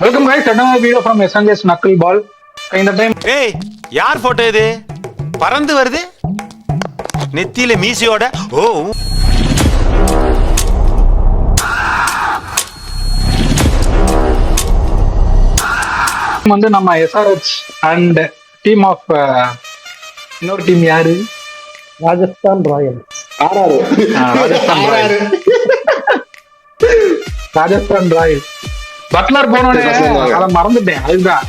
Welcome guys another video from SNS knuckle ball இந்த time ஏய் யார் போட்டோ இது? பறந்து வருது? நெத்தியில மீசையோட? ஓ வந்து நம்ம எஸ்ஆர்ஹெச் அண்ட் டீம் ஆஃப் இன்னொரு டீம் யாரு? Rajasthan Royals. Rajasthan Royal Rajasthan Royal Buttler போனோடனே. அதை மறந்துட்டேன் அதுதான்.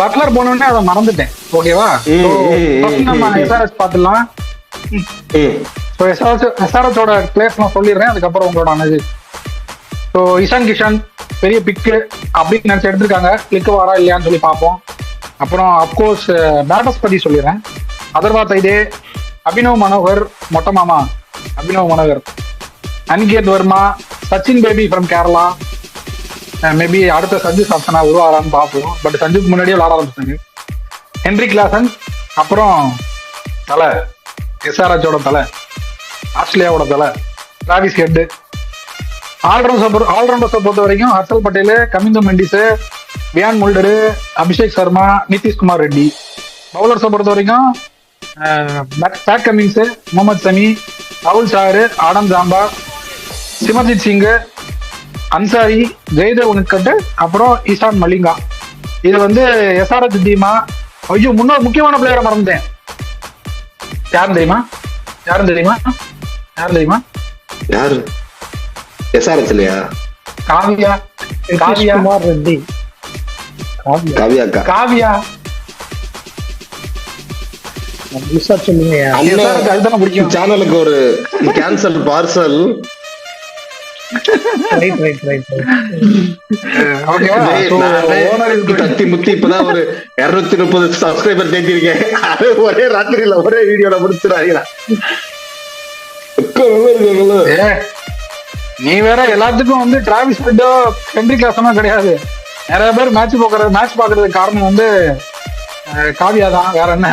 பட்லர் போனோடனே அதை மறந்துட்டேன் ஓகேவா? நம்ம. எஸ்ஆர்எஸ் பார்த்துடலாம். ம். ஸோ எஸ்ஆர்எஸ் எஸ்ஆர்எஸோட பிளேஸ் நான் சொல்லிடுறேன் அதுக்கப்புறம் உங்களோட அனது ஸோ இஷான் கிஷான் பெரிய பிக்கு அப்படின்னு நினைச்சு எடுத்திருக்காங்க. கிளிக் வாரா இல்லையான்னு சொல்லி பார்ப்போம். அப்புறம் அப்கோர்ஸ் பேட்டர்ஸ் பத்தி சொல்லிடுறேன். அதர்வா தைதே அபினவ் மனோகர் மொட்டை மாமா அபினவ் மனோகர். அனிகேத் வர்மா சச்சின் பேபி ஃப்ரம் கேரளா மேபி அடுத்த சஞ்சு சாம்சனா உருவாரான்னு பார்ப்போம். பட் சஞ்சுக்கு முன்னாடியே விளாட ஆரம்பிச்சாங்க ஹென்ரி கிளாசன் அப்புறம் தலை. எஸ்ஆர்ஹெச்சோட தலை. ஆஸ்திரேலியாவோட தலை. டிராவிஸ் ஹெட் ஆல்ரவுண்டர்ஸ் ஆல்ரவுண்டர்ஸை பொறுத்த வரைக்கும் ஹர்ஷல் பட்டேல் கமிந்த மெண்டிஸு வியான் முல்டரு அபிஷேக் சர்மா நிதிஷ்குமார் ரெட்டி. பவுலர்ஸை பொறுத்த வரைக்கும் பேட் கமிங்ஸு முகமது சமி ராகுல் சாரு ஆடம் ஜாம்பா சிமர்ஜித் சிங்கு அன்சாரி ஜெயதேவ் உனக்கட்டு அப்புறம் ஈசான் மலிங்கா இது வந்து எஸ்ஆர்எச் டீமா. ஐயோ முன்னோர் முக்கியமான பிளேயரை மறந்துட்டேன். யாரும் தெரியுமா? யாரும் தெரியுமா? யாரும் தெரியுமா? யாரு? எஸ்ஆர்எஸ் இல்லையா? காவியா. காவியா. குமார் ரெட்டி. காவியா. கவியா. அதுதானே பிடிக்கும். சேனலுக்கு ஒரு cancel parcel right right right ஓகேவா So, owner is- தத்தி முத்தி இப்பதான் ஒரு இருநூத்தி முப்பது சப்ஸ்கிரைபர் தேத்திருக்கேன் அது ஒரே ராத்திரியில ஒரே வீடியோல முடிச்சிடாதீங்களா நீ வேற எல்லாத்துக்கும் வந்து டிராவிஸ் ஹெட்டோ ஹென்ரி கிளாஸமா கிடையாது. நிறைய பேர் மேட்ச் போக்குறது மேட்ச் பாக்குறதுக்கு காரணம் வந்து காவியா தான். வேற என்ன?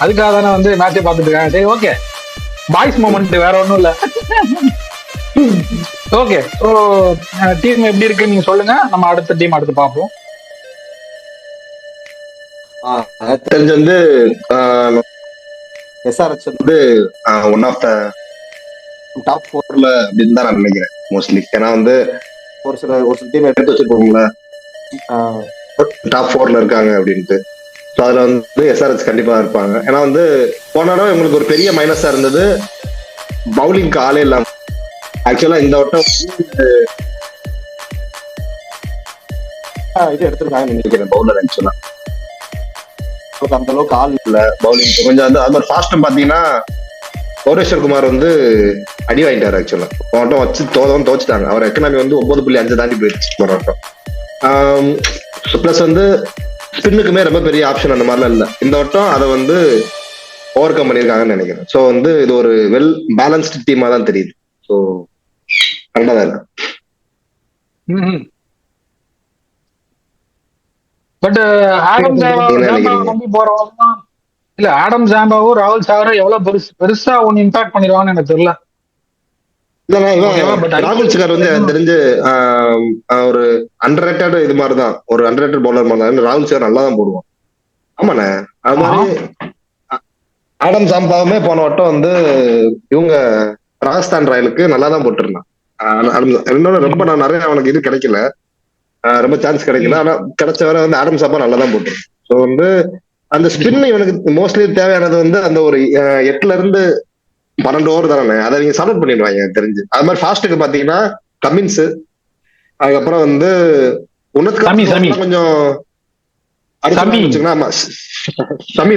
அதுக்காக தானே வந்து மேட்சை பார்த்துட்டு இருக்காங்க. சரி ஓகே பாய்ஸ் மூமெண்ட் வேற ஒன்றும் இல்லை. ஓகே ஸோ டீம் எப்படி இருக்கு நீங்க சொல்லுங்க. நம்ம அடுத்த டீம் அடுத்து பார்ப்போம். தெரிஞ்சு வந்து எஸ்ஆர்எச் வந்து ஒன் ஆஃப் த டாப் ஃபோர்ல அப்படின்னு தான் நான் நினைக்கிறேன் மோஸ்ட்லி ஏன்னா வந்து ஒரு சில ஒரு சில டீம் எடுத்து வச்சிருப்போம்ல டாப் ஃபோர்ல இருக்காங்க அப்படின்ட்டு. ஸோ அதுல வந்து எஸ்ஆர்எச் கண்டிப்பா இருப்பாங்க. ஏன்னா வந்து போன தடவை இவங்களுக்கு ஒரு பெரிய மைனஸா இருந்தது பவுலிங்க்கு ஆளே இல்லாம ஆக்சுவலா இந்த வட்டம் இது எடுத்திருக்காங்கன்னு நினைக்கிறேன் பவுலர் ஆக்சுவலா அந்த அளவுக்கு ஆள் இல்ல பவுலிங் கொஞ்சம் வந்து அது மாதிரி ஃபாஸ்ட் பாத்தீங்கன்னா புவனேஸ்வர் குமார் வந்து அடி வாங்கிட்டாரு ஆக்சுவலா போட்டம் வச்சு தோதவும் தோச்சுட்டாங்க அவர் எக்கனாமி வந்து ஒன்பது புள்ளி அஞ்சு தாண்டி போயிடுச்சு போராட்டம் ப்ளஸ் வந்து ஸ்பின்னுக்குமே ரொம்ப பெரிய ஆப்ஷன் அந்த மாதிரிலாம் இல்லை. இந்த வட்டம் அதை வந்து ஓவர் கம் பண்ணியிருக்காங்கன்னு நினைக்கிறேன். ஸோ வந்து இது ஒரு வெல் பேலன்ஸ்டு டீமா தான் தெரியுது. ஸோ கரெக்டாக தான் இருக்கு பட் ஆடம்? நம்பி போறவங்க இல்ல ஆடம் ஜாம்பாவும் ராகுல் சாரும் எவ்வளவு பெருசு பெருசா ஒன்னு இம்பாக்ட் பண்ணிடுவாங்கன்னு எனக்கு தெரியல. I- ராகுல் சிகார் வந்து எனக்கு தெரிஞ்சு ஒரு அண்டர் இது மாதிரி தான் ஒரு அண்டர் பவுலர் மாதிரி ராகுல் சிகார் நல்லா தான் போடுவான். ஆமாண்ணே. அது மாதிரி ஆடம் சாம்பாவுமே போன வட்டம் வந்து இவங்க ராஜஸ்தான் ராயலுக்கு நல்லா தான் போட்டிருந்தான். இன்னொன்னு ரொம்ப நான் நிறைய அவனுக்கு இது கிடைக்கல. ரொம்ப சான்ஸ் கிடைக்கல. ஆனா கிடைச்ச வரை வந்து ஆடம் சாம்பா நல்லா தான் போட்டிருந்தான் ஸோ வந்து அந்த ஸ்பின் இவனுக்கு மோஸ்ட்லி தேவையானது வந்து அந்த ஒரு எட்டுல இருந்து பன்னெண்டு ஓவர் தானே. அதை நீங்க சப்போர்ட் பண்ணிடுவாங்க எனக்கு தெரிஞ்சு. அது மாதிரி ஃபாஸ்ட்டுக்கு பாத்தீங்கன்னா கமின்ஸ் அதுக்கப்புறம் வந்து சமி. கொஞ்சம் சமி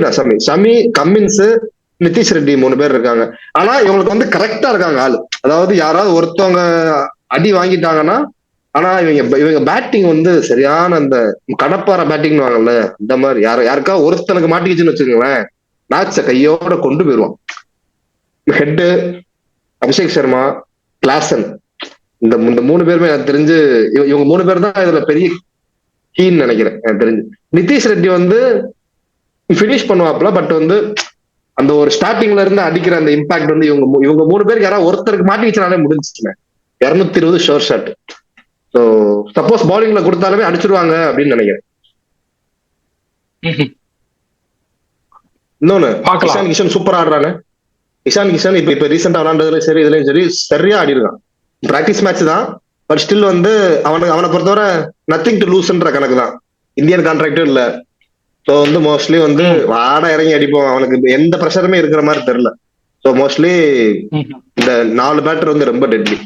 சமி கம்மின்ஸ் நிதிஷ் ரெட்டி மூணு பேர் இருக்காங்க. ஆனா இவங்களுக்கு வந்து கரெக்டா இருக்காங்க ஆளு. அதாவது யாராவது ஒருத்தவங்க அடி வாங்கிட்டாங்கன்னா ஆனா இவங்க இவங்க பேட்டிங் வந்து சரியான அந்த கடப்பார பேட்டிங் வாங்கல. இந்த மாதிரி யார யாருக்கா ஒருத்தனுக்கு மாட்டிக்கிச்சுன்னு வச்சுக்கோங்களேன் மேட்ச கையோட கொண்டு போயிருவான் ஹெட்டு அபிஷேக் சர்மா கிளாசன் இந்த இந்த மூணு பேருமே எனக்கு தெரிஞ்சு இவங்க மூணு பேர் தான் இதுல பெரிய கீன்னு நினைக்கிறேன் எனக்கு தெரிஞ்சு. நிதிஷ் ரெட்டி வந்து ஃபினிஷ் பண்ணுவாப்ல பட் வந்து அந்த ஒரு ஸ்டார்டிங்ல இருந்து அடிக்கிற அந்த இம்பாக்ட் வந்து இவங்க இவங்க மூணு பேருக்கு யாராவது ஒருத்தருக்கு மாட்டிக்கிச்சனாலே முடிஞ்சுச்சுங்க. இருநூத்தி இருபது ஷோர் ஷாட் ஸோ சப்போஸ் பவுலிங்ல கொடுத்தாலுமே அடிச்சிருவாங்க அப்படின்னு நினைக்கிறேன். இன்னொன்னு. இஷான் கிஷன் சூப்பர் ஆடுறானே. இஷான் கிஷன் இப்ப இப்ப ரீசெண்டா விளாண்டதுல சரி இதுலயும் சரி சரியா ஆடி இருக்கான் பிராக்டிஸ் மேட்ச் தான் பட் ஸ்டில் வந்து அவனுக்கு அவனை பொறுத்தவரை நத்திங் டு லூஸ்ன்ற கணக்கு தான் இந்தியன் கான்ட்ராக்டும் இல்ல. ஸோ வந்து மோஸ்ட்லி வந்து வாட இறங்கி அடிப்போம். அவனுக்கு எந்த ப்ரெஷருமே இருக்கிற மாதிரி தெரியல. So mostly. இந்த நாலு பேட்டர் வந்து ரொம்ப டெட்லி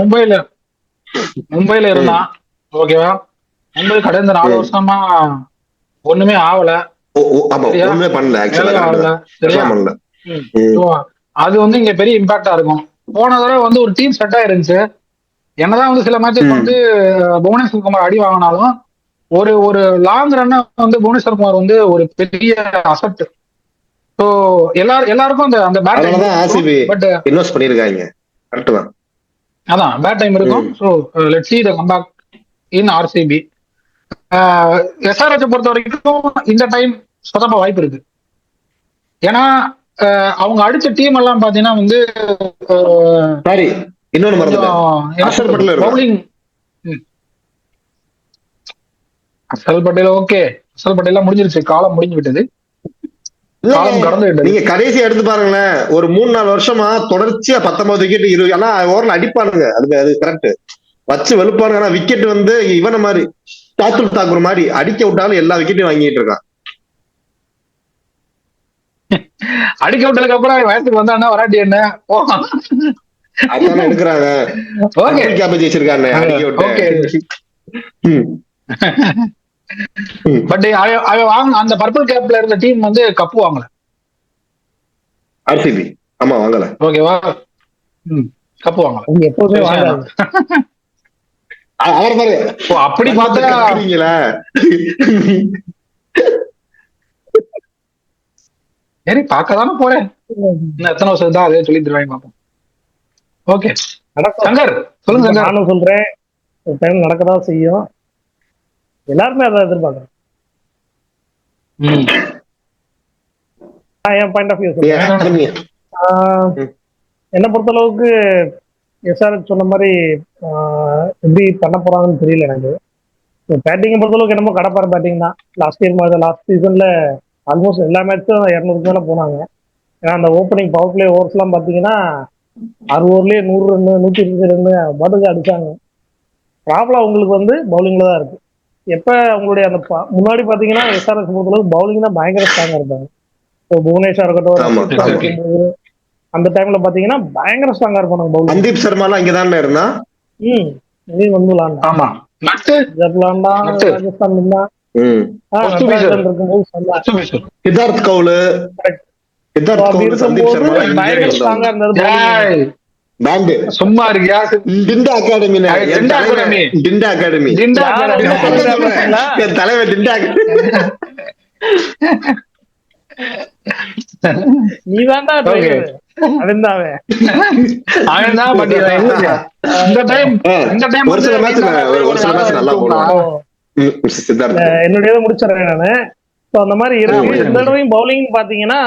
மும்பைல மும்பைல இருந்தான். ஓகேவா மும்பை கடந்த நாலு வருஷமா ஒண்ணுமே ஆவல. அது வந்து இங்க பெரிய இம்பாக்டா இருக்கும். போன தடவை வந்து ஒரு டீம் செட் ஆயிருந்துச்சு. என்னதான் வந்து சில மேட்சஸ். வந்து புவனேஸ்வர் குமார் அடி வாங்கினாலும் ஒரு ஒரு லாங் ரன் வந்து புவனேஸ்வர் குமார் வந்து ஒரு பெரிய அசப்ட் ஸோ எல்லாரும் எல்லாருக்கும் அந்த அந்த பேட் பட் இன்வெஸ்ட் பண்ணிருக்காங்க கரெக்ட் தான். அதான் பேட் டைம் இருக்கும். So let see the comeback in RCB SRH பொறுத்த வரைக்கும் இந்த டைம் சொதப்ப வாய்ப்பு இருக்கு. ஏன்னா அவங்க அடிச்ச டீம் எல்லாம் பாத்தீங்கன்னா வந்து சாரி இன்னொன்னு மறந்துட்டேன். பவுலிங் அசல் பட்டேல் ஓகே அசல் பட்டேல் முடிஞ்சிருச்சு. காலம் முடிஞ்சு விட்டது. நீங்க கடைசி எடுத்து பாருங்களேன். ஒரு மூணு நாலு வருஷமா தொடர்ச்சியா பத்தொன்பது விக்கெட் இருபது ஆனா ஓவரில் அடிப்பானுங்க. அது அது கரெக்ட் வச்சு வெளுப்பானுங்க. ஆனா விக்கெட் வந்து இவன மாதிரி தாக்குல் தாக்கூர் மாதிரி அடிக்க விட்டாலும் எல்லா விக்கெட்டையும் வாங்கிட்டு இருக்கான். அடிக்க விட்டதுக்கு அப்புறம் வயசுக்கு வந்தான்னா வராட்டி என்ன? அதானே எடுக்கிறாங்க. ஓகே. கேப்பேஜ் வச்சிருக்காங்க அடிக்க Okay. விட்டு ம். ம். பட் அவன் வாங்க அந்த பர்பிள் கேப்ல இருந்த டீம் வந்து கப்பு வாங்கல. RCB ஆமா வாங்கல. ஓகேவா கப்பு வாங்கல. எப்பவுமே வாங்காது அ- அவர் பாரு. அப்படி பார்த்தா கத்துறீங்களா? சரி பார்க்க தானே போறேன் எத்தனை வருஷம் தான் அதே சொல்லி தருவாங்க பார்ப்போம் ஓகே. சங்கர் சொல்லுங்க நானும் சொல்றேன். ஒரு டைம் நடக்கதான் செய்யும். எல்லாருமே அதை எதிர்பார்க்கறேன் என் பாயிண்ட் ஆஃப் வியூ சொல்றேன். என்னை பொறுத்த அளவுக்கு எஸ்ஆர்எச் சொன்ன மாதிரி ஆஹ் எப்படி பண்ண போறாங்கன்னு தெரியல எனக்கு. பேட்டிங்கை பொறுத்த அளவுக்கு என்னமோ கடப்பார பேட்டிங் தான். லாஸ்ட் இயர் மாதிரி லாஸ்ட் சீசன்ல ஆல்மோஸ்ட் எல்லா மேட்சும் இரநூறுக்கு மேல போனாங்க. ஏன்னா அந்த ஓப்பனிங் பவர் பிளே ஓவர்ஸ் எல்லாம் பாத்தீங்கன்னா அறுபது நூறு ரன் நூத்தி இருபது ரன் பாட்டுக்கு அடிச்சாங்க. ப்ராப்ளம் அவங்களுக்கு வந்து பவுலிங்ல தான் இருக்கு. எப்ப அவங்களுடைய அந்த முன்னாடி பாத்தீங்கன்னா எஸ்ஆர்எஸ் பொறுத்தளவுக்கு பவுலிங் தான் பயங்கர ஸ்ட்ராங்கா இருப்பாங்க. இப்போ புவனேஸ்வர் இருக்கட்டும் அந்த டைம்ல பாத்தீங்கன்னா பயங்கர ஸ்ட்ராங்கா இருப்பாங்க பவுலிங் சந்தீப் சர்மா எல்லாம் இங்கதானே இருந்தா? ம் நீ வந்து விளாண்டா ஆமா. விளாண்டா. ராஜஸ்தான் இருந்தா. சித்தார்த் கவுலு. சும்மா இருக்கியா? டிண்டா அகாடமி அது டிண்டா அகாடமி. டிண்டா பண்றாங்க? என் தலைவர் டிண்டா. நீ தான்டா என்னுடைய முடிச்சிடுறேன் நானு. அந்த மாதிரி இருக்கு. இந்த தடவையும் பவுலிங் பாத்தீங்கன்னா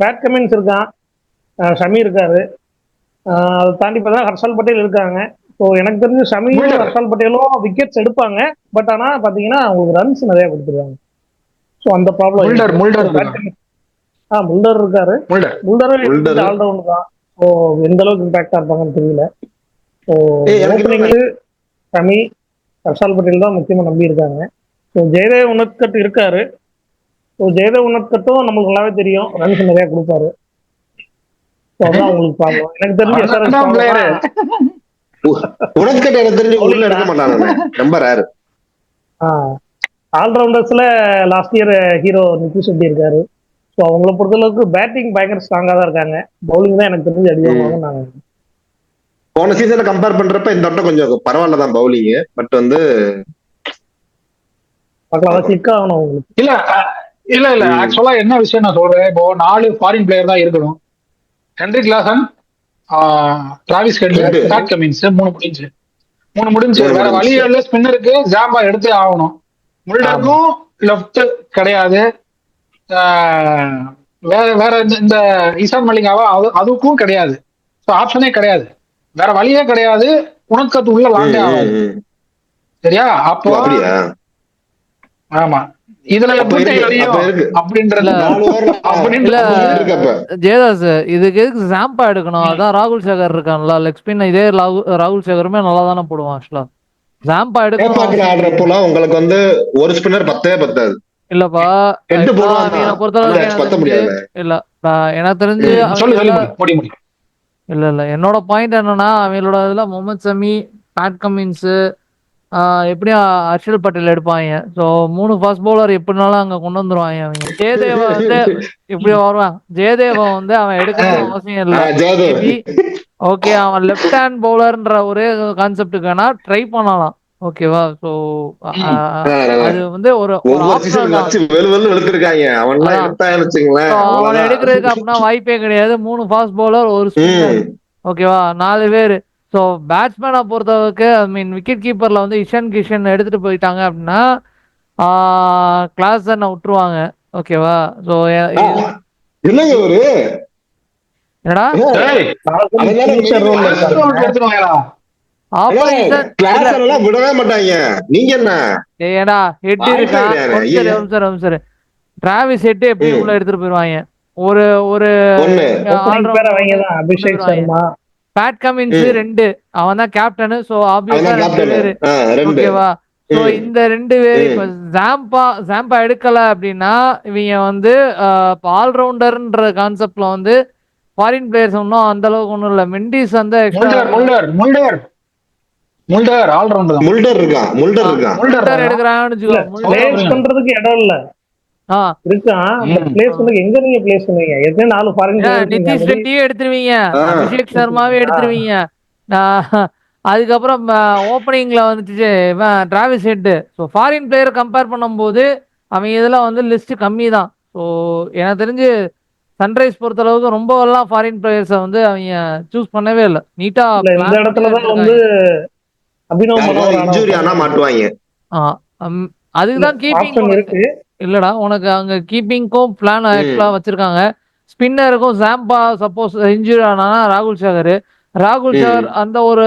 பேட் கமின்ஸ் இருக்கான். ஷமி இருக்காரு. அதை தாண்டி பார்த்தா ஹர்ஷல் பட்டேல் இருக்காங்க. ஸோ எனக்கு தெரிஞ்சு ஷமியும். ஹர்ஷல் பட்டேலும் விக்கெட்ஸ் எடுப்பாங்க. பட் ஆனா பாத்தீங்கன்னா அவங்களுக்கு ரன்ஸ் நிறைய கொடுத்துருவாங்க ஸோ அந்த ப்ராப்ளம். ஆ முல்டர் இருக்காரு. முல்டர். ஆல்ரவுண்ட் தான். ஸோ எந்த அளவுக்கு இம்பாக்டா இருப்பாங்கன்னு தெரியல. ஸோ ஷமி ஹர்ஷால் பட்டேல் தான் முக்கியமா நம்பி இருக்காங்க ஸோ ஜெயதேவ் உனத்கட் இருக்காரு. ஸோ ஜெயதேவ் உனத்கட்டும் நம்மளுக்கு நல்லாவே தெரியும். ரன்ஸ் நிறைய கொடுப்பாரு. உங்களுக்கு ப்ராப்ளம் எனக்கு தெரிஞ்சு SRH அதான் problem player. தான். உனக்கு கிட்ட எனக்கு தெரிஞ்சு உள்ள எடுக்க மாட்டாங்க ரொம்ப rare ஆல்ரவுண்டர்ஸ்ல last year hero Nitish Reddy இருக்காரு? ஸோ அவங்கள பொறுத்தளவுக்கு பேட்டிங் பயங்கர ஸ்ட்ராங்கா தான் இருக்காங்க. பவுலிங் தான் எனக்கு தெரிஞ்சு அடிவாங்க நாங்க போன சீசன்ல கம்பேர் பண்றப்ப இந்த வட்டம் கொஞ்சம் பரவாயில்ல தான் பவுலிங் பட் வந்து பார்க்கலாம். கிளிக் ஆகணும் அவங்களுக்கு. இல்ல இல்ல இல்ல. ஆக்சுவலா என்ன விஷயம் நான் சொல்றேன்? இப்போ நாலு ஃபாரின் பிளேயர் தான் இருக்கணும். ஹென்ரிக் லாசன் டிராவிஸ் ஹெட்லர். பேட் கமின்ஸ் மூணு முடிஞ்சு. மூணு முடிஞ்சு. வேற. வழி இல்ல. ஸ்பின்னருக்கு ஜாம்பா எடுத்தே ஆகணும். முல்டருக்கும் லெஃப்ட் கிடையாது. வேற வேற இந்த- இசான் மலிங்காவா அது அதுக்கும் கிடையாது. ஸோ ஆப்ஷனே கிடையாது. வேற வழியே கிடையாது. உனக்கு அது உள்ள லாண்டே ம், ஆகாது. ம், ம். சரியா? அப்போ ஆமா. இதுல ஜெயதாஸ் இதுக்கு எதுக்கு ஜாம்பா எடுக்கணும்? அதான் ராகுல் சேகர் இருக்கான்ல லெக் ஸ்பின் இதே ராகுல் ராகுல் சேகருமே நல்லா தானே போடுவான் ஆக்சுவலா ஜாம்பா எடுக்கணும். ஏப்பாக்கிற ஆடுறப்போலாம் உங்களுக்கு வந்து ஒரு ஸ்பின்னர் பத்தே பத்தாது. இல்லப்பா. பொறுத்தளவுக்கு இல்ல நான் எனக்கு தெரிஞ்சு இல்ல இல்ல என்னோட பாயிண்ட் என்னன்னா அவங்களோட இதுல முகமது சமி பேட் கமின்ஸ் எப்படியும் ஹர்ஷல் பட்டேல் எடுப்பாங்க ஸோ மூணு ஃபாஸ்ட் பவுலர் எப்படினாலும் அங்க கொண்டு வந்துருவாங்க அவங்க ஜெயதேவ வந்து இப்படி வருவான். ஜெயதேவ வந்து அவன் எடுக்கணும் அவசியம் இல்லை. ஓகே அவன் லெஃப்ட் ஹேண்ட் பவுலர்ன்ற ஒரே கான்செப்டுக்கு வேணா ட்ரை பண்ணலாம். ஓகேவா ஸோ அது வந்து ஒரு அவன். எடுக்கிறதுக்கு அப்படின்னா வாய்ப்பே கிடையாது. மூணு ஃபாஸ்ட் பவுலர் ஒரு. ஓகேவா நாலு பேர். ஸோ பேட்ஸ்மேனை பொறுத்தளவுக்கு ஐ மீன் விக்கெட் கீப்பரில் வந்து இஷான் கிஷன் எடுத்துட்டு போயிட்டாங்க அப்படின்னா கிளாஸ் என்ன விட்டுருவாங்க. ஓகேவா ஸோ இல்லைங்க ஒரு என்னடா? விடவே மாட்டாங்க. நீங்க என்ன? ஏடா ஹெட் இருக்கா? சரி சரி டிராவிஸ் ஹெட் எப்படி. உள்ள எடுத்துட்டு போயிருவாங்க ஒரு ஒரு அபிஷேக் சர்மா. Pat Cummins. ரெண்டு. அவன் தான் கேப்டனு ஸோ ஆப்வியஸா ரெண்டு பேரு. ஓகேவா சோ. இந்த ரெண்டு பேர். இப்ப ஜாம்பா ஜாம்பா எடுக்கல அப்படின்னா இவங்க வந்து இப்போ ஆல்ரவுண்டர்ன்ற கான்செப்ட்ல வந்து ஃபாரின் பிளேயர்ஸ் ஒன்றும் அந்த அளவுக்கு ஒன்றும் இல்லை. மெண்டிஸ் வந்து Mulder extra- Mulder Mulder Mulder all rounder Mulder இருக்கான் முல்டர் இருக்கான் முல்டர் முல்டர் பண்றதுக்கு இடம் இல்ல. எங்க நீங்க பிளேஸ் பண்ணுவீங்க எத்தனை நாலு ஃபாரின் ஏன் நிதிஷ் ரெட்டியே எடுத்துருவீங்க. அபிஷேக் சர்மாவே எடுத்துருவீங்க. அதுக்கப்புறம் ஓப்பனிங்ல வந்துட்டு Travis Head so foreign player compare பண்ணும்போது அவங்க இதுல வந்து லிஸ்ட் கம்மி தான் ஸோ எனக்கு தெரிஞ்சு சன்ரைஸ் பொறுத்த அளவுக்கு ரொம்ப எல்லாம் ஃபாரின் பிளேயர்ஸை வந்து அவங்க சூஸ் பண்ணவே இல்லை. நீட்டா இந்த இடத்துலதான் வந்து அபினவ் இன்ஜுரி ஆனா மாட்டுவாங்க. அதுக்குதான் கீப்பிங் ஆப்ஷன் இருக்கு. இல்லடா உனக்கு அங்க கீப்பிங்க்கும் பிளான் ஆக்சுவலா வச்சிருக்காங்க. ஸ்பின்னருக்கும் ஜாம்பா சப்போஸ் இன்ஜுரி ஆனா ராகுல் சேகர். ராகுல். சேகர் அந்த ஒரு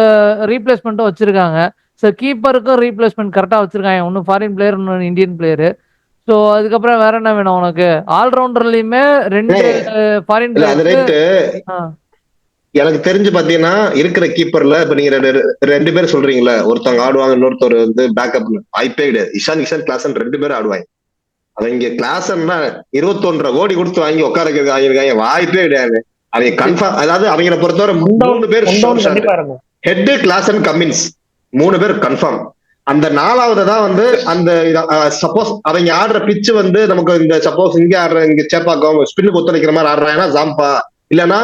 ரீப்ளேஸ்மெண்ட்டும் வச்சிருக்காங்க. ஸோ கீப்பருக்கும் ரீப்ளேஸ்மெண்ட் கரெக்டாக வச்சிருக்காங்க. ஒன்று ஃபாரின் பிளேயர் இன்னொன்று இந்தியன் பிளேயரு ஸோ அதுக்கப்புறம் வேற என்ன வேணும் உனக்கு? ஆல்ரவுண்டர்லயுமே ரெண்டு ஃபாரின் பிளேயர் எனக்கு தெரிஞ்சு பாத்தீங்கன்னா இருக்கிற கீப்பர்ல இப்ப நீங்க ரெண்டு பேர் சொல்றீங்களா ஒருத்தவங்க ஆடுவாங்க இன்னொருத்தர் வந்து பேக்கப் வாய்ப்பே கிடையாது. இஷான் இஷான் கிளாஸ் ரெண்டு பேரும் ஆடுவாங்க. அது இங்க கிளாஸ் இருபத்தொன்றரை கோடி கொடுத்து வாங்கி உட்கார வைக்கிறது வாங்கியிருக்காங்க வாய்ப்பே கிடையாது. அவங்க கன்ஃபார்ம் அதாவது அவங்கள பொறுத்தவரை மூணு பேர் ஹெட் கிளாஸ் அண்ட் கம்மின்ஸ் மூணு பேர் கன்ஃபார்ம் அந்த நாலாவது தான் வந்து அந்த சப்போஸ் அவங்க ஆடுற பிச்சு வந்து நமக்கு இந்த சப்போஸ் இங்க ஆடுற இங்க சேப்பாக்கம் ஸ்பின்னுக்கு ஒத்துழைக்கிற மாதிரி ஆடுறாங்கன்னா ஜாம்பா இல்லைன்னா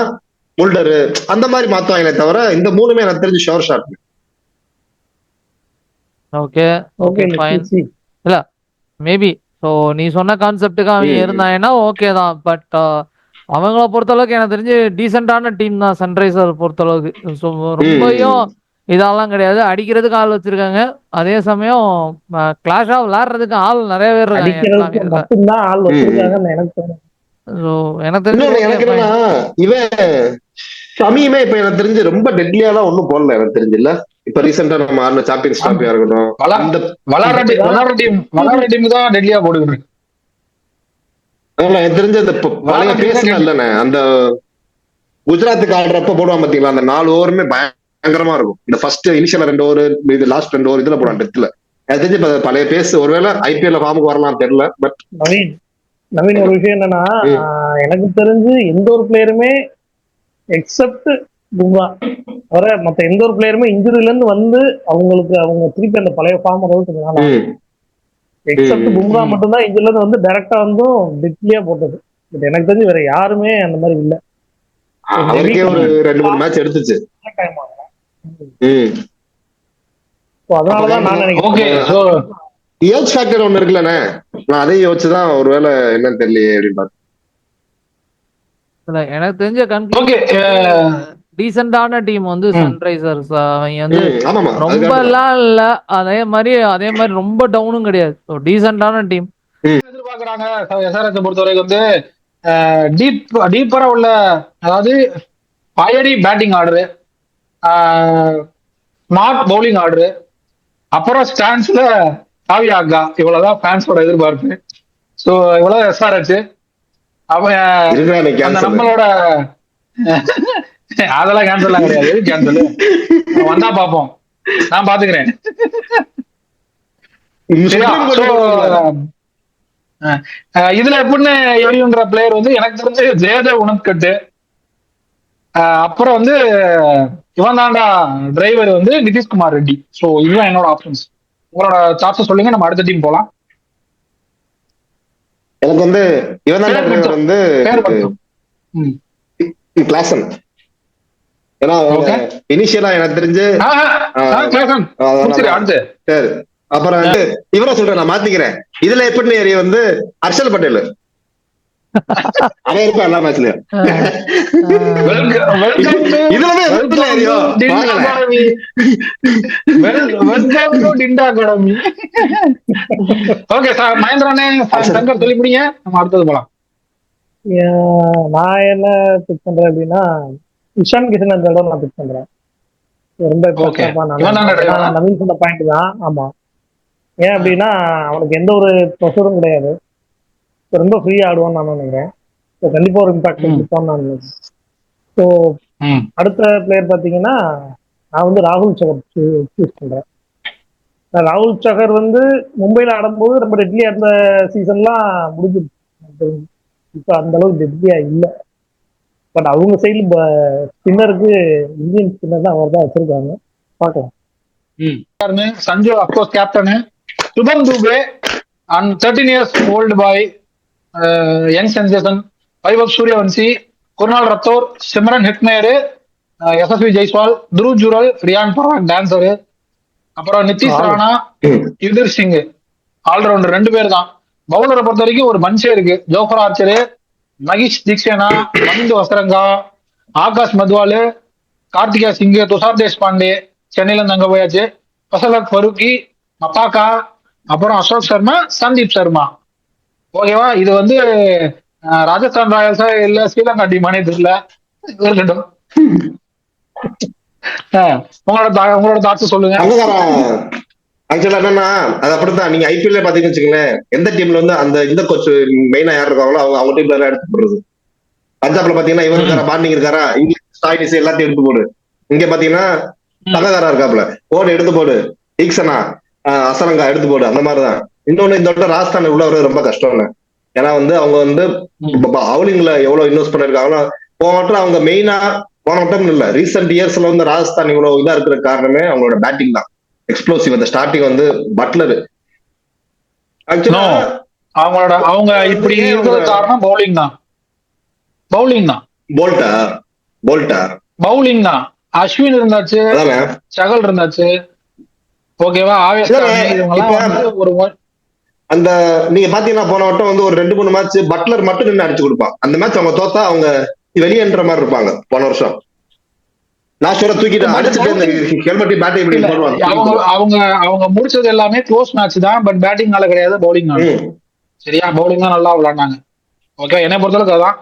முல்டரு அந்த மாதிரி மாத்துவாங்களே தவிர இந்த மூணுமே எனக்கு தெரிஞ்சு sure shot okay okay fine maybe so நீ சொன்ன கான்செப்டுக்கு அவங்க. இருந்தாங்கன்னா ஓகே தான். பட் அவங்கள பொறுத்தளவுக்கு எனக்கு தெரிஞ்சு டீசெண்டான டீம் தான் சன்ரைசர் பொறுத்தளவுக்கு. ஸோ ரொம்பயும் இதெல்லாம் கிடையாது. அடிக்கிறதுக்கு ஆள் வச்சிருக்காங்க. அதே சமயம் கிளாஷா விளையாடுறதுக்கு ஆள் நிறைய பேர் இருக்காங்க. எனக்கு தெரிஞ்சு இவன் சமீமே இப்ப எனக்கு தெரிஞ்சு ரொம்ப டெட்லியாலாம் ஒண்ணும் போடல எனக்கு தெரிஞ்சு இல்ல இப்ப ரீசெண்டா நம்ம ஆடின சாம்பியன்ஸ் டிராபியா இருக்கட்டும் வளா- அந்த விளாடுற டீம் விளாடுற டீம் விளாடுற டீம் தான் டெல்லியா போடுது இல்ல, எனக்கு தெரிஞ்ச அந்த பழைய பேசுன இல்லண்ணே. அந்த குஜராத்துக்கு ஆடுறப்ப போடுவான் பாத்தீங்களா? அந்த நாலு ஓவருமே பயங்கரமா இருக்கும். இந்த ஃபர்ஸ்ட் இனிஷியல் ரெண்டு ஓவர் இது லாஸ்ட் ரெண்டு ஓவர் இதுல போடுவான் டெத்ல எனக்கு தெரிஞ்சு இப்ப பழைய பேஸ் ஒருவேளை ஐபிஎல்ல ஃபார்முக்கு வரலாம் தெரியல பட் நவீன் நவீன் ஒரு விஷயம் என்னன்னா எனக்கு தெரிஞ்சு எந்த ஒரு பிளேயருமே எக்ஸப்ட் பும்ரா. வர மத்த எந்த ஒரு பிளேயருமே இன்ஜுரியில இருந்து வந்து அவங்களுக்கு அவங்க திருப்பி அந்த பழைய ஃபார்ம் நாள் எக்ஸப்ட். பும்ரா மட்டும்தான் இன்ஜுரில இருந்து வந்து டைரக்டா வந்து டெட்லியா போட்டது. பட் எனக்கு தெரிஞ்சு வேற யாருமே அந்த மாதிரி இல்ல. அவருக்கே ஒரு ரெண்டு மூணு மேட்ச் எடுத்துச்சு. அதனாலதான் நான் நினைக்கிறேன். ஓகே சோ ஏஜ் ஃபேக்டர் ஒண்ணு இருக்குல்லண்ணே நான் அதை யோசிச்சுதான் ஒருவேளை என்னன்னு தெரியலையே அப்படின்னு எனக்கு தெரிஞ்ச கன்க்ளூ ஓகே டீசெண்டான டீம் வந்து. சன்ரைசர்ஸ் அவங்க வந்து ரொம்ப எல்லாம் இல்ல. அதே மாதிரி அதே மாதிரி ரொம்ப டவுனும் கிடையாது. ஸோ டீசெண்டான டீம் எதிர்பார்க்கறாங்க. எஸ்ஆர்எஸ் பொறுத்த வரைக்கும் வந்து டீப் டீப்பரா உள்ள அதாவது பயடி batting order smart bowling order அப்புறம் ஸ்டாண்ட்ஸ்ல காவியாக்கா இவ்வளவுதான் ஃபேன்ஸோட எதிர்பார்ப்பு. ஸோ இவ்வளவு எஸ்ஆர்ஹெச் அவன் நம்மளோட அதெல்லாம் கேன்சல்லாம் கிடையாது. கேன்சல் வந்தா பாப்போம் நான் பாத்துக்கிறேன் இதுல எப்படின்னு எரியுங்கிற பிளேயர் வந்து எனக்கு தெரிஞ்சு ஜெயதேவ் உணர்கட்டு அப்புறம் வந்து இவன் தாண்டா டிரைவர் வந்து நிதிஷ்குமார் ரெட்டி. சோ இதுதான் என்னோட ஆப்ஷன்ஸ் உங்களோட சார்ட்ஸ் சொல்லுங்க நம்ம அடுத்த டீம் போலாம். எனக்கு வந்து இவன் தான். வந்து. கிளாசன் ஏன்னா. இனிஷியலா எனக்கு தெரிஞ்சு சரி அப்புறம் வந்து இவரை சொல்றேன் நான் மாத்திக்கிறேன். இதுல எப்படி ஏரியா வந்து ஹர்ஷல் பட்டேல். அவன் இருப்பான் எல்லா மேட்ச்லயும் area Dinda Academy. Okay, sir. மகேந்திரனே, சங்கர் சொல்லி முடிங்க நம்ம அடுத்தது போலாம். நான் என்ன பிக் பண்றேன் அப்படின்னா இஷான் கிஷன் அந்த இடம் நான் பிக் பண்றேன். ரொம்ப நவீன் சொன்ன பாயிண்ட் தான். ஆமா. ஏன் அப்படின்னா அவனுக்கு எந்த ஒரு ப்ரெஷரும் கிடையாது. ரொம்ப ஃப்ரீயா ஆடுவான்னு நான் நினைக்கிறேன். So, கண்டிப்பா ஒரு இம்பாக்ட். கொடுப்பான்னு நான் நினைக்கிறேன். ஸோ. அடுத்த பிளேயர் பாத்தீங்கன்னா நான் வந்து ராகுல் சகர் சூஸ் பண்றேன். ராகுல் சகர் வந்து மும்பைல ஆடும்போது ரொம்ப டெட்லியா இருந்த சீசன்லாம் முடிஞ்சிருச்சு. இப்போ அந்த அளவுக்கு டெட்லியா இல்லை. பட் அவங்க சைடு ஸ்பின்னருக்கு இந்தியன் ஸ்பின்னர் தான் அவர் தான் வச்சிருக்காங்க. பார்க்கலாம்? Sanju of course captain Shubham Dubey and thirteen years old boy young sensation Vaibhav Suryavanshi Kunal Rathore Shimron Hetmyer Yashasvi Jaiswal Dhruv Jurel Riyan Parag dancer அப்புறம் நிதிஷ் ராணா யுதிர் சிங் ஆல்ரவுண்டர் ரெண்டு பேர் தான். பவுலரை பொறுத்த வரைக்கும் ஒரு பஞ்சே இருக்கு. ஜோஃபர் ஆர்ச்சரு மகிஷ் தீக்ஷேனா மந்து வசரங்கா ஆகாஷ் மத்வாலு கார்த்திகா சிங் துஷார் தேஷ்பாண்டே சென்னையில இருந்து அங்க போயாச்சு. ஃபசலத் ஃபருக்கி மப்பாக்கா அப்புறம் அசோக் சர்மா சந்தீப் சர்மா. ஓகேவா? இது வந்து ராஜஸ்தான் ராயல்ஸா இல்ல ஸ்ரீலங்கா டீமானே தெரியல. இருக்கட்டும் உங்களோட உங்களோட தாட்ஸ் சொல்லுங்க. ஆக்சுவலா என்னன்னா அது அப்படித்தான். நீங்க ஐபிஎல்ல பாத்தீங்கன்னு வச்சுக்கோங்களேன் எந்த டீம்ல வந்து அந்த இந்த கோச் மெயினா யார் இருக்காங்களோ அவங்க அவங்க டீம்ல எல்லாம் எடுத்து போடுறது பஞ்சாப்ல பாத்தீங்கன்னா இவர் இருக்காரா பாண்டிங் இருக்காரா இங்க ஸ்டாயினிஸ் எல்லாத்தையும் எடுத்து போடு. இங்க பாத்தீங்கன்னா தங்கக்காரா இருக்காப்ல போடு எடுத்து போடு. ஈக்சனா ஆஹ் அசரங்கா எடுத்து போடு. அந்த மாதிரிதான் இன்னொன்னு இந்த வட்டம் ராஜஸ்தான் உள்ள வர்றது ரொம்ப கஷ்டம்னு. ஏன்னா வந்து அவங்க வந்து அவுலிங்ல எவ்வளவு இன்வெஸ்ட் பண்ணிருக்காங்களோ போன வட்டம் அவங்க மெயினா போன வட்டம் இல்ல ரீசெண்ட் இயர்ஸ்ல வந்து ராஜஸ்தான் இவ்வளவு இதா இருக்கிற காரணமே அவங்களோட பேட்டிங் தான். எக்ஸ்ப்ளோசிவ் அந்த ஸ்டார்டிங் வந்து பட்லர் ஆக்சுவலா. அவங்களோட அவங்க இப்படி இருக்கிறது காரணம் பவுலிங் தான். பவுலிங் தான். போல்டா போல்டா பவுலிங் தான். அஸ்வின் இருந்தாச்சு. சகல் இருந்தாச்சு. ஓகேவா ஒரு அந்த நீங்க பாத்தீங்கன்னா போன வட்டம் வந்து ஒரு ரெண்டு மூணு மேட்ச் பட்லர் மட்டும் நின்று அடிச்சு கொடுப்பான். அந்த மேட்ச் அவங்க தோத்தா அவங்க வெளியேன்ற மாதிரி இருப்பாங்க போன வருஷம். லாஸ்ட் வரை தூக்கிட்டு அடிச்சுட்டு இந்த ஹெல்மெட் பேட்டை இப்படி இல்ல, அவங்க போடுவாங்க அவங்க அவங்க முடிச்சது எல்லாமே க்ளோஸ் மேட்ச் தான் பட் பேட்டிங்னால கிடையாது பவுலிங். சரியா? பவுலிங் தான் நல்லா விளையாண்டாங்க. ஓகே என்னை பொறுத்தளவுக்கு அதான்.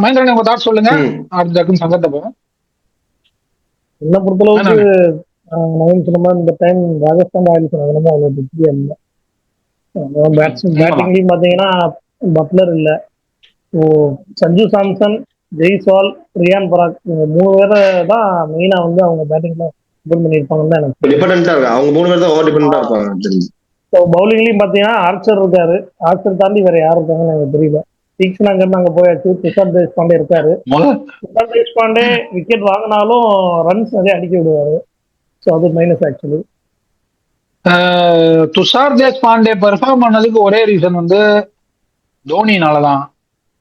மகேந்திரன் உங்க தாட் சொல்லுங்க. அடுத்த டக்குன்னு சங்கத்தை போவோம். என்ன பொறுத்தளவுக்கு ஆஹ், நவீன் சொன்ன மாதிரி இந்த டைம் ராஜஸ்தான் ராயல்ஸ் அதனால அவ்வளோ திருப்தியா இல்லை பேட்டிங்லயும் பாத்தீங்கன்னா பட்லர் இல்ல. ஸோ சஞ்சு சாம்சன் ஜெய்ஸ்வால் ரியான் பராக் இவங்க மூணு பேரை தான் மெயினா வந்து அவங்க பேட்டிங்ல இது பண்ணியிருப்பாங்கன்னு தான் எனக்கு டிபெண்டா இருக்காங்க அவங்க மூணு பேர் தான் ஓவர் டிபெண்டா இருப்பாங்க. ஸோ பவுலிங்லயும் பாத்தீங்கன்னா ஆர்ச்சர் இருக்காரு. ஆர்ச்சர் தாண்டி வேற யார் இருக்காங்கன்னு எனக்கு தெரியல. தீக்ஷன் அங்கிருந்து அங்க போயாச்சு. துஷார் தேஷ்பாண்டே இருக்காரு. துஷார் தேஷ்பாண்டே விக்கெட் வாங்கினாலும் ரன்ஸ் நிறைய அடிக்க விடுவாரு. ஸோ அது minus actually ah Tushar Deshpande perform பண்ணதுக்கு ஒரே ரீசன் வந்து தோனினாலதான்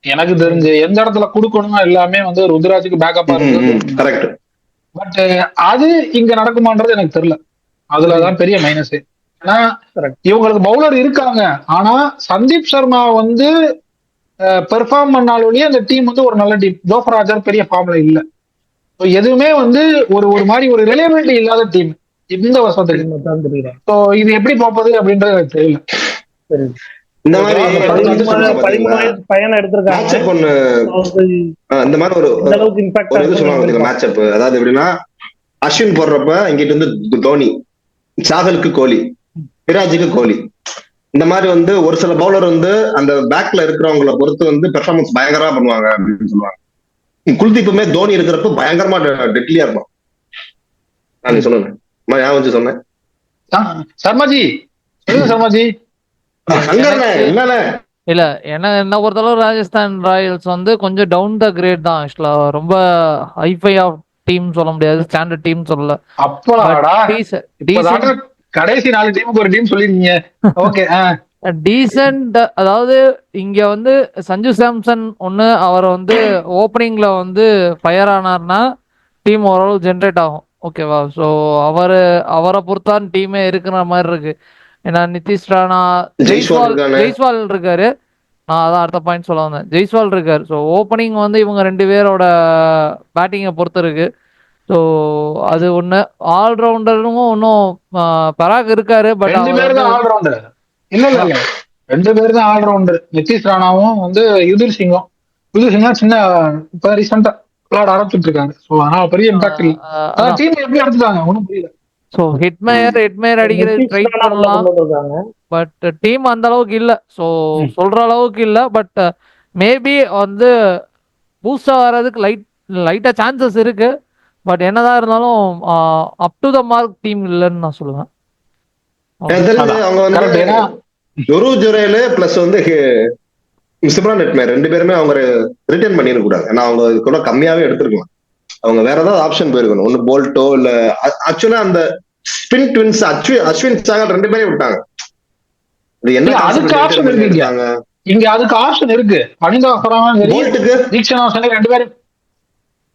எனக்கு தெரிஞ்சு எந்த இடத்துல கொடுக்கணுமோ எல்லாமே வந்து ருத்ராஜுக்கு பேக்கப் ம், ம், இருக்கு கரெக்ட் பட் அது இங்க நடக்குமான்றது எனக்கு தெரியல. அதுலதான் பெரிய மைனஸ் ஏன்னா Correct. இவங்களுக்கு பவுலர் இருக்காங்க. ஆனா சந்தீப் சர்மா வந்து பெர்ஃபார்ம் பண்ணாலுடைய அந்த டீம் வந்து ஒரு நல்ல டீம் ஜோஃபராஜர் பெரிய ஃபார்ம்ல இல்ல. So எதுவுமே வந்து ஒரு ஒரு மாதிரி ஒரு ரிலேபிலிட்டி இல்லாத டீம் இந்த வருஷத்துக்கு தான் தெரியல ஸோ இது எப்படி போப்பது அப்படின்றது எனக்கு தெரியல. சரி. இந்த மாதிரி பையனை எடுத்திருக்காங்க. இந்த மாதிரி ஒரு இது சொல்லுவாங்க மேட்ச் அப் அதாவது எப்படின்னா அஸ்வின் போடுறப்ப இங்கிட்டு வந்து தோனி சாகலுக்கு கோலி சிராஜுக்கு கோலி. இந்த மாதிரி வந்து ஒரு சில பவுலர் வந்து அந்த பேக்ல இருக்கிறவங்கள பொறுத்து வந்து பெர்ஃபார்மன்ஸ் பயங்கரமா பண்ணுவாங்க அப்படின்னு சொல்லுவாங்க. குல்தீப்புமே தோனி இருக்கிறப்ப பயங்கரமா டெட்லியா இருக்கும் நான் ஞாபகம் வச்சு சொன்னேன். சர்மாஜி சொல்லுங்க சர்மாஜி. இல்ல என்ன என்ன பொறுத்தளவு ராஜஸ்தான் ராயல்ஸ் வந்து கொஞ்சம் டவுன் த கிரேட் தான் ஆக்சுவலா ரொம்ப ஹைஃபை ஆஃப் டீம் சொல்ல முடியாது ஸ்டாண்டர்ட் டீம் சொல்லல. கடைசி நாலு டீமுக்கு ஒரு டீம் சொல்லிருக்கீங்க ஓகே டீசென்ட் அதாவது இங்க வந்து சஞ்சு சாம்சன் ஒண்ணு அவர் வந்து ஓப்பனிங்ல வந்து ஃபயர் ஆனார்னா டீம் ஓரளவு ஜென்ரேட் ஆகும். ஓகேவா ஸோ அவர் அவரை பொறுத்தான் டீமே இருக்கிற மாதிரி இருக்கு. ஏன்னா நிதிஷ் ராணா ஜெய்ஸ்வால் ஜெய்ஸ்வால் இருக்காரு. நான் அதான் அடுத்த பாயிண்ட் சொல்ல வந்தேன். ஜெய்ஸ்வால் இருக்காரு. ஸோ ஓப்பனிங் வந்து இவங்க ரெண்டு பேரோட பேட்டிங்கை பொறுத்து இருக்கு ஸோ அது ஒன்று ஆல்ரவுண்டரும் இன்னும் பராக் இருக்காரு பட் ரெண்டு பேர் தான் ஆல்ரவுண்டர் இல்ல இல்ல இல்ல. ரெண்டு பேர் தான் ஆல்ரவுண்டர் நிதிஷ் ராணாவும் வந்து யுதிர் சிங்கும். யுதிர் சிங்கும் சின்ன இப்ப ரீசெண்டா விளையாட ஆரம்பிச்சுட்டு இருக்காங்க. சோ அதனால பெரிய இம்பாக்ட் இல்ல. டீம் எப்படி எடுத்துட்டாங்க ஒண்ணும் புரியல. ஸோ ஹிட்மேயர் ஹிட்மேயர் அடிக்கிறது ட்ரை பண்ணலாம். இருக்காங்க பட் டீம் அந்த அளவுக்கு இல்ல. ஸோ சொல்ற அளவுக்கு இல்ல. பட் மேபி வந்து பூஸ்ட் ஆகிறதுக்கு லைட் லைட்டா சான்சஸ் இருக்கு. பட் என்னதான் இருந்தாலும் up to the mark team இல்லைன்னு நான் சொல்லுவேன். அவங்க வந்து ஜொரு ஜொரேலு பிளஸ் வந்து சிம்ரான் நெட்மே ரெண்டு பேருமே அவங்க ரிட்டர்ன் பண்ணிட கூடாது ஏன்னா அவங்க கூட கம்மியாவே எடுத்திருக்கலாம். அவங்க வேற ஏதாவது ஆப்ஷன் போயிருக்கணும். ஒண்ணு போல்ட்டோ இல்ல ஆக்சுவலா அந்த ஸ்பின் ட்வின்ஸ் அஸ்வின் அஸ்வின் சாகர் ரெண்டு பேரையும் விட்டாங்க. இது என்ன அதுக்கு பண்ணி இருக்கு இங்க. அதுக்கு ஆப்ஷன் இருக்கு. மணிந்தா சராவும் சரி போல்ட்டுக்கு தீக்ஷனா சரி ரெண்டு பேரும்.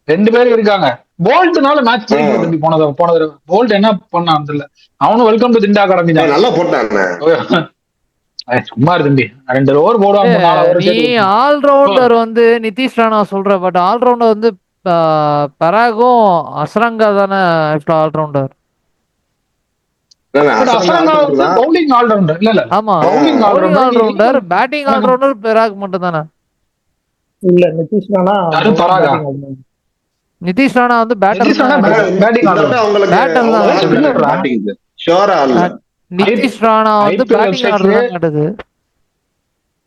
ரெண்டு பேரும் இருக்காங்க. போல்ட்னால மேட்ச் ஜெயிக்கல ஆ. தம்பி போன தடவை போன தடவை போல்ட் என்ன பண்ணான் தெரியல அவனும் வெல்கம் டு திண்டா அகாடமி தான். நல்லா போட்டாங்க ஏய், சும்மா தம்பி. ரெண்டு ஓவர் போடுவாங்க நீ. ஆல்ரவுண்டர் வந்து நிதிஷ் ராணா சொல்ற பட் ஆல்ரவுண்டர் வந்து பராகும் அஸ்ரங்கா தானே ஆல்ரவுண்டர் இல்ல இல்ல ஆமா. ஆல்ரவுண்டர் பேட்டிங் ஆல்ரவுண்டர் பெராக் மட்டும் தானே இல்ல நிதிஷ் ராணா பராகா? நிதிஷ் ராணா வந்து நிதிஷ் ராணா பேட்டர். ஷோரா இல்ல. நிதிஷ் வந்து பேட்டிங்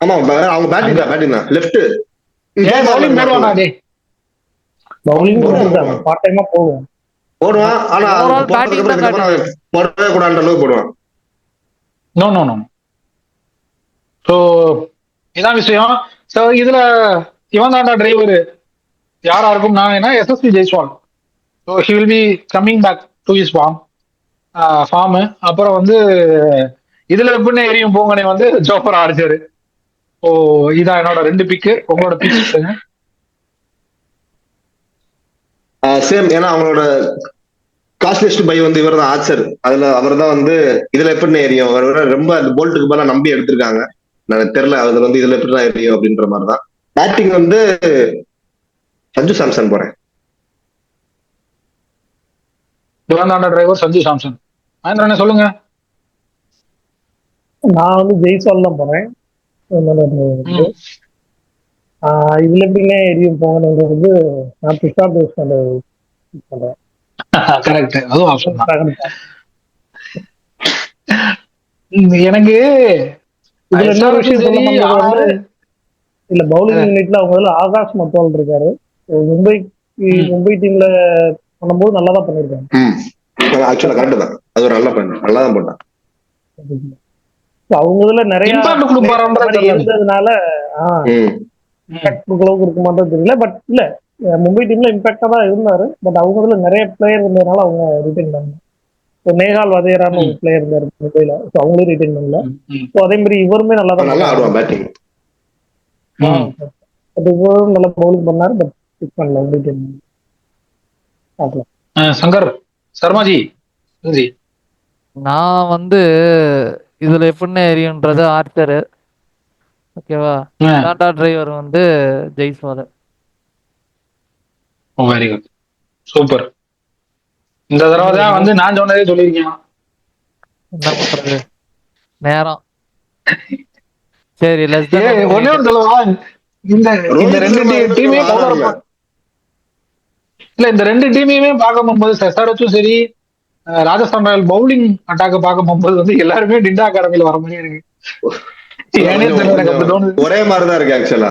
ஆமா அவங்க பேட்டிங் தான் பேட்டிங் தான். லெஃப்ட் ஏன் bowling போடுவானா டேய்? பவுலிங் போட்டுருக்காங்க பார்ட் டைமா போகும். போடுவான் ஆனா தான் அவன் போடவே கூடாதுன்ற அளவுக்கு போடுவான் No, no, no. So, இதான் விஷயம். சோ இதுல இவன் தாண்டா டிரைவர் யாரா இருக்கும் நான் என்ன SSP Jaiswal. So he will be coming back to his form form அப்புறம் வந்து இதுல எப்படின்னு எரியும் போங்கனே வந்து ஜோப்பர் ஆர்ச்சர் ஓ இதான் என்னோட ரெண்டு பிக்கு உங்களோட பிக் சேம் ஏன்னா அவங்களோட காஸ்ட்லிஸ்ட் பை வந்து இவர் தான் ஆச்சர் அதுல அவர் தான் வந்து இதுல எப்படி எரியும்? அவர் ரொம்ப அந்த போல்ட்டுக்கு மேல நம்பி எடுத்திருக்காங்க. எனக்கு தெரியல. அதுல வந்து இதுல எப்படி எரியும் அப்படின்ற மாதிரி தான் பேட்டிங் வந்து சஞ்சு சாம்சன் போறேன். தாண்டா டிரைவர் சஞ்சு சாம்சன். மகேந்திரனே சொல்லுங்க. நான் வந்து ஜெய்சால் தான் போறேன். இதுல எப்படிங்க எரியும் போகணுன்றது வந்து நான் துஷார் தேஷ்பாண்டே பண்றேன். கரெக்ட் அதுவும் ஆப்ஷன் தான். எனக்கு இதுல இன்னொரு விஷயம் சொல்ல இல்ல பவுலிங் யூனிட்ல அவங்க இதுல ஆகாஷ் மத்தோல் இருக்காரு. மும்பை. மும்பை டீம்ல பண்ணும்போது நல்லா தான் பண்ணிருக்காங்க ஆக்சுவலா கரெக்ட் தான். அது ஒரு நல்ல பண்ண நல்லா தான் So, அவங்க இதுல நிறைய. இருந்ததுனால ஆஹ் ம். இம்பாக்ட் அளவுக்கு இருக்க மாட்டோம் தெரியல. பட் இல்ல மும்பை டீம்ல இம்பாக்டா தான் இருந்தாரு. பட் அவங்க இதுல நிறைய பிளேயர் இருந்ததுனால அவங்க ரிட்டைன் பண்ணாங்க So, நேகால் வதேரான்னு ஒரு பிளேயர் இருந்தாரு மும்பைல ஸோ அவங்களும் ரிட்டைன் பண்ணல. ஸோ அதே மாதிரி இவருமே நல்லா தான் நல்லா ஆடுவான் பேட்டிங். பட் இவரும் நல்லா பவுலிங் பண்ணாரு பட் பிக் பண்ணல. ரிட்டைன் பார்க்கலாம். சங்கர் சர்மாஜி ஜி நான் வந்து இதுல எப்படின்னு எரியுன்றது ஆர்ச்சரு ஓகேவா டாடா டிரைவர் வந்து ஜெய்ஸ்வால். வெரி குட் சூப்பர் இந்த தடவை தான் வந்து நான் சொன்னதே சொல்லியிருக்கேன். என்ன பண்றது? நேரம். சரி லெஸ் ஒண்ணே ஒண்ணு சொல்லவா? இந்த இந்த ரெண்டு டீமே இல்ல. இந்த ரெண்டு டீமையுமே பார்க்க போகும்போது எஸ்ஆர்எச்சும் சரி ராஜஸ்தான் ராயல் பவுலிங் அட்டாக்க பார்க்க போகும்போது வந்து எல்லாருமே டிண்டா அகாடமியில வர மாதிரி இருக்கு. ஏனே தெரியல எனக்கு அப்படி தோணுது ஒரே மாதிரிதான் இருக்கு ஆக்சுவலா